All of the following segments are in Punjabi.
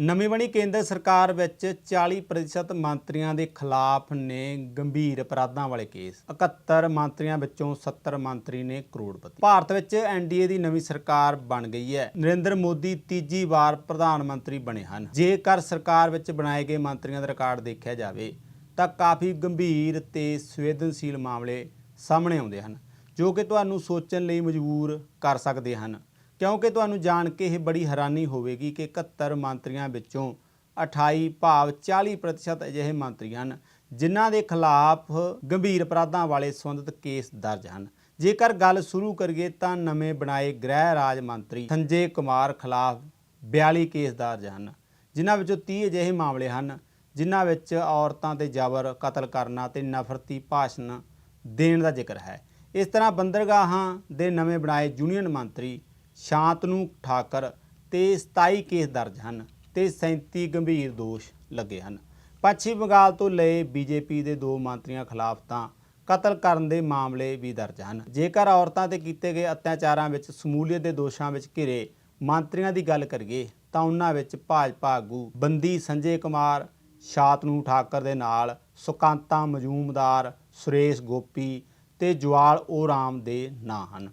ਨਵੀਂ ਬਣੀ ਕੇਂਦਰ ਸਰਕਾਰ ਵਿੱਚ 40% ਮੰਤਰੀਆਂ ਦੇ ਖਿਲਾਫ ਨੇ ਗੰਭੀਰ ਅਪਰਾਧਾਂ ਵਾਲੇ ਕੇਸ। 71 ਮੰਤਰੀਆਂ ਵਿੱਚੋਂ 70 ਮੰਤਰੀ ਨੇ ਕਰੋੜਪਤੀ। ਭਾਰਤ ਵਿੱਚ ਐਨਡੀਏ ਦੀ ਨਵੀਂ ਸਰਕਾਰ ਬਣ ਗਈ ਹੈ। ਨਰਿੰਦਰ ਮੋਦੀ ਤੀਜੀ ਵਾਰ ਪ੍ਰਧਾਨ ਮੰਤਰੀ ਬਣੇ ਹਨ। ਜੇਕਰ ਸਰਕਾਰ ਵਿੱਚ ਬਣਾਏ ਗਏ ਮੰਤਰੀਆਂ ਦਾ ਰਿਕਾਰਡ ਦੇਖਿਆ ਜਾਵੇ, ਤਾਂ ਕਾਫੀ ਗੰਭੀਰ ਤੇ ਸੰਵੇਦਨਸ਼ੀਲ ਮਾਮਲੇ ਸਾਹਮਣੇ ਆਉਂਦੇ ਹਨ, ਜੋ ਕਿ ਤੁਹਾਨੂੰ ਸੋਚਣ ਲਈ ਮਜਬੂਰ ਕਰ ਸਕਦੇ ਹਨ। ਕਿਉਂਕਿ ਤੁਹਾਨੂੰ ਜਾਣ ਕੇ ਇਹ ਬੜੀ ਹੈਰਾਨੀ ਹੋਵੇਗੀ ਕਿ 71 ਮੰਤਰੀਆਂ ਵਿੱਚੋਂ 28 ਭਾਵ 40% ਅਜਿਹੇ ਮੰਤਰੀ ਹਨ, ਜਿਨ੍ਹਾਂ ਦੇ ਖਿਲਾਫ ਗੰਭੀਰ ਅਪਰਾਧਾਂ ਵਾਲੇ ਸੰਬੰਧਿਤ ਕੇਸ ਦਰਜ ਹਨ। ਜੇਕਰ ਗੱਲ ਸ਼ੁਰੂ ਕਰੀਏ ਤਾਂ ਨਵੇਂ ਬਣਾਏ ਗ੍ਰਹਿ ਰਾਜ ਮੰਤਰੀ ਸੰਜੇ ਕੁਮਾਰ ਖਿਲਾਫ 42 ਕੇਸ ਦਰਜ ਹਨ, ਜਿਨ੍ਹਾਂ ਵਿੱਚੋਂ 30 ਅਜਿਹੇ ਮਾਮਲੇ ਹਨ, ਜਿਨ੍ਹਾਂ ਵਿੱਚ ਔਰਤਾਂ ਤੇ ਜ਼ਬਰ ਕਤਲ ਕਰਨਾ ਤੇ ਨਫ਼ਰਤੀ ਭਾਸ਼ਣ ਦੇਣ ਦਾ ਜ਼ਿਕਰ ਹੈ। ਇਸ ਤਰ੍ਹਾਂ ਬੰਦਰਗਾਹਾਂ ਦੇ ਨਵੇਂ ਬਣਾਏ ਯੂਨੀਅਨ ਮੰਤਰੀ ਸ਼ਾਂਤਨੂ ਠਾਕਰ ਤੇ 27 ਕੇਸ ਦਰਜ ਹਨ ਤੇ 37 ਗੰਭੀਰ ਦੋਸ਼ ਲੱਗੇ ਹਨ। ਪੱਛਮੀ ਬੰਗਾਲ ਤੋਂ ਲਏ ਬੀਜੇਪੀ ਦੇ ਦੋ ਮੰਤਰੀਆਂ ਖਿਲਾਫ ਤਾਂ ਕਤਲ ਕਰਨ ਦੇ ਮਾਮਲੇ ਵੀ ਦਰਜ ਹਨ। ਜੇਕਰ ਔਰਤਾਂ ਤੇ ਕੀਤੇ ਗਏ ਅਤਿਆਚਾਰਾਂ ਵਿੱਚ ਸਮੂਲੀਅਤ ਦੇ ਦੋਸ਼ਾਂ ਵਿੱਚ ਘਿਰੇ ਮੰਤਰੀਆਂ ਦੀ ਗੱਲ ਕਰੀਏ ਤਾਂ ਉਹਨਾਂ ਵਿੱਚ ਭਾਜਪਾ ਆਗੂ ਬੰਦੀ ਸੰਜੇ ਕੁਮਾਰ ਸ਼ਾਤਨੂ ਠਾਕਰ ਦੇ ਨਾਲ ਸੁਕਾਂਤਾ ਮਜੂਮਦਾਰ ਸੁਰੇਸ਼ ਗੋਪੀ ਤੇ ਜਵਾਲ ਓਰਾਮ ਦੇ ਨਾਂ ਹਨ।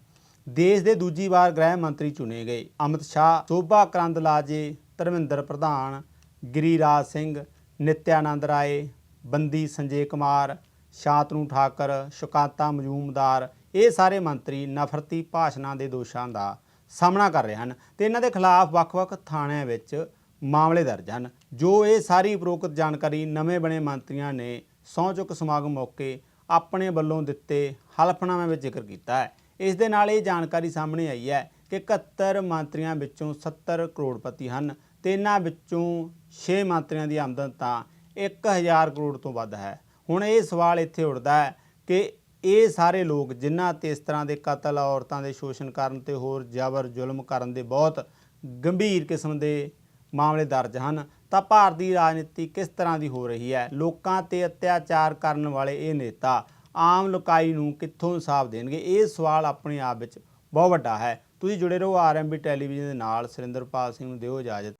ਦੇਸ਼ ਦੇ ਦੂਜੀ ਵਾਰ ਗ੍ਰਹਿ ਮੰਤਰੀ ਚੁਣੇ ਗਏ। ਅਮਿਤ ਸ਼ਾਹ, ਸੋਭਾ ਕਰੰਦ ਲਾਜੇ, ਧਰਮਿੰਦਰ ਪ੍ਰਧਾਨ, ਗਿਰੀਰਾਜ ਸਿੰਘ, ਨਿਤਿਆਨੰਦ ਰਾਏ, ਬੰਦੀ ਸੰਜੇ ਕੁਮਾਰ, ਸ਼ਾਂਤਨੂ ਠਾਕਰ, ਸ਼ੁਕਾਂਤਾ ਮਜੂਮਦਾਰ, ਇਹ ਸਾਰੇ ਮੰਤਰੀ ਨਫ਼ਰਤੀ ਭਾਸ਼ਣਾਂ ਦੇ ਦੋਸ਼ਾਂ ਦਾ ਸਾਹਮਣਾ ਕਰ ਰਹੇ ਹਨ ਤੇ ਇਹਨਾਂ ਦੇ ਖਿਲਾਫ ਵੱਖ-ਵੱਖ ਥਾਣਿਆਂ ਵਿੱਚ ਮਾਮਲੇ ਦਰਜ ਹਨ। ਜੋ ਇਹ ਸਾਰੀ ਉਪਰੋਕਤ ਜਾਣਕਾਰੀ ਨਵੇਂ ਬਣੇ ਮੰਤਰੀਆਂ ਨੇ ਸਹੁੰ ਚੁੱਕ ਸਮਾਗਮ ਮੌਕੇ ਆਪਣੇ ਵੱਲੋਂ ਦਿੱਤੇ ਹਲਫਨਾਮੇ ਵਿੱਚ ਜ਼ਿਕਰ ਕੀਤਾ ਹੈ। ਇਸ ਦੇ ਨਾਲ ਇਹ ਜਾਣਕਾਰੀ ਸਾਹਮਣੇ ਆਈ ਹੈ ਕਿ 71 ਮੰਤਰੀਆਂ ਵਿੱਚੋਂ 70 ਕਰੋੜਪਤੀ ਹਨ ਤੇ ਇਹਨਾਂ ਵਿੱਚੋਂ 6 ਮੰਤਰੀਆਂ ਦੀ ਆਮਦਨ ਤਾਂ 1000 ਕਰੋੜ ਤੋਂ ਵੱਧ ਹੈ। ਹੁਣ ਇਹ ਸਵਾਲ ਇੱਥੇ ਉੱਠਦਾ ਹੈ ਕਿ ਇਹ ਸਾਰੇ ਲੋਕ ਜਿਨ੍ਹਾਂ ਤੇ ਇਸ ਤਰ੍ਹਾਂ ਦੇ ਕਤਲ ਔਰਤਾਂ ਦੇ ਸ਼ੋਸ਼ਣ ਕਰਨ ਤੇ ਹੋਰ ਜ਼ਬਰ ਜ਼ੁਲਮ ਕਰਨ ਦੇ ਬਹੁਤ ਗੰਭੀਰ ਕਿਸਮ ਦੇ ਮਾਮਲੇ ਦਰਜ ਹਨ, ਤਾਂ ਭਾਰਤ ਦੀ ਰਾਜਨੀਤੀ ਕਿਸ ਤਰ੍ਹਾਂ ਦੀ ਹੋ ਰਹੀ ਹੈ? ਲੋਕਾਂ ਤੇ ਅਤਿਆਚਾਰ ਕਰਨ ਵਾਲੇ ਇਹ ਨੇਤਾ ਆਮ ਲੋਕਾਈ ਨੂੰ ਕਿੱਥੋਂ ਇਨਸਾਫ ਦੇਣਗੇ? ਇਹ ਸਵਾਲ ਆਪਣੇ ਆਪ ਵਿੱਚ ਬਹੁਤ ਵੱਡਾ ਹੈ। ਤੁਸੀਂ ਜੁੜੇ ਰਹੋ ਆਰਐਮਬੀ ਟੈਲੀਵਿਜ਼ਨ ਦੇ ਨਾਲ। ਸੁਰਿੰਦਰਪਾਲ ਸਿੰਘ ਨੂੰ ਦਿਓ ਇਜਾਜ਼ਤ।